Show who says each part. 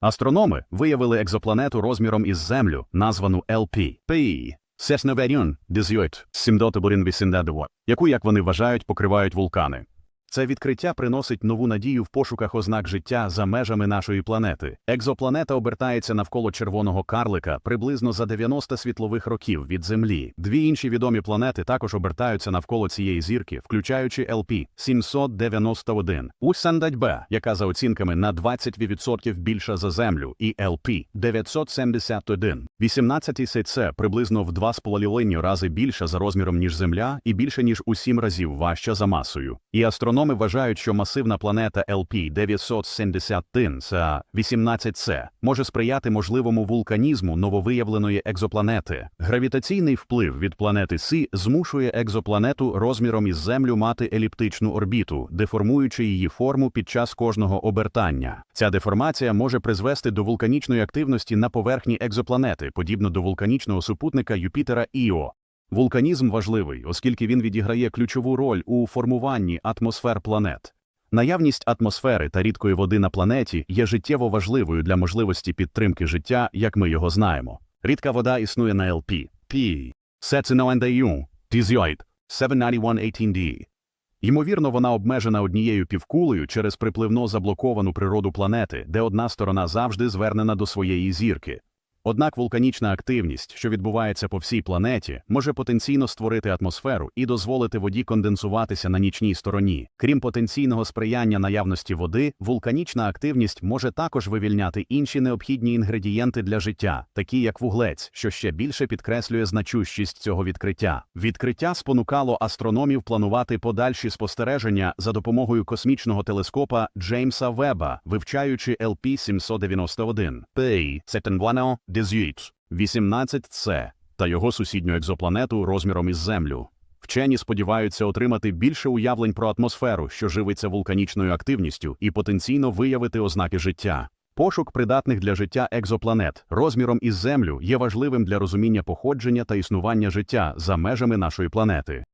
Speaker 1: Астрономи виявили екзопланету розміром із Землю, названу LP. P. Сесноверюн, дезйойт, сімдотобурін яку, як вони вважають, покривають вулкани. Це відкриття приносить нову надію в пошуках ознак життя за межами нашої планети. Екзопланета обертається навколо червоного карлика приблизно за 90 світлових років від Землі. Дві інші відомі планети також обертаються навколо цієї зірки, включаючи LP 791, Усандадьбе, яка за оцінками на 20% більша за Землю, і LP 971. 18 СЦ приблизно в 2,5 рази більша за розміром, ніж Земля, і більше ніж у 7 разів важча за масою. І астрономи вважають, що масивна планета LP 971 це 18С може сприяти можливому вулканізму нововиявленої екзопланети. Гравітаційний вплив від планети Сі змушує екзопланету розміром із Землю мати еліптичну орбіту, деформуючи її форму під час кожного обертання. Ця деформація може призвести до вулканічної активності на поверхні екзопланети, подібно до вулканічного супутника Юпітера Іо. Вулканізм важливий, оскільки він відіграє ключову роль у формуванні атмосфер планет. Наявність атмосфери та рідкої води на планеті є життєво важливою для можливості підтримки життя, як ми його знаємо. Рідка вода існує на ЛП. P. Сецinoendeю. Дізйойд. 79118D. Ймовірно, вона обмежена однією півкулею через припливно заблоковану природу планети, де одна сторона завжди звернена до своєї зірки. Однак вулканічна активність, що відбувається по всій планеті, може потенційно створити атмосферу і дозволити воді конденсуватися на нічній стороні. Крім потенційного сприяння наявності води, вулканічна активність може також вивільняти інші необхідні інгредієнти для життя, такі як вуглець, що ще більше підкреслює значущість цього відкриття. Відкриття спонукало астрономів планувати подальші спостереження за допомогою космічного телескопа Джеймса Веба, вивчаючи LP 791 P. Сеттенвано Дезюйт 18С та його сусідню екзопланету розміром із Землю. Вчені сподіваються отримати більше уявлень про атмосферу, що живиться вулканічною активністю, і потенційно виявити ознаки життя. Пошук придатних для життя екзопланет розміром із Землю є важливим для розуміння походження та існування життя за межами нашої планети.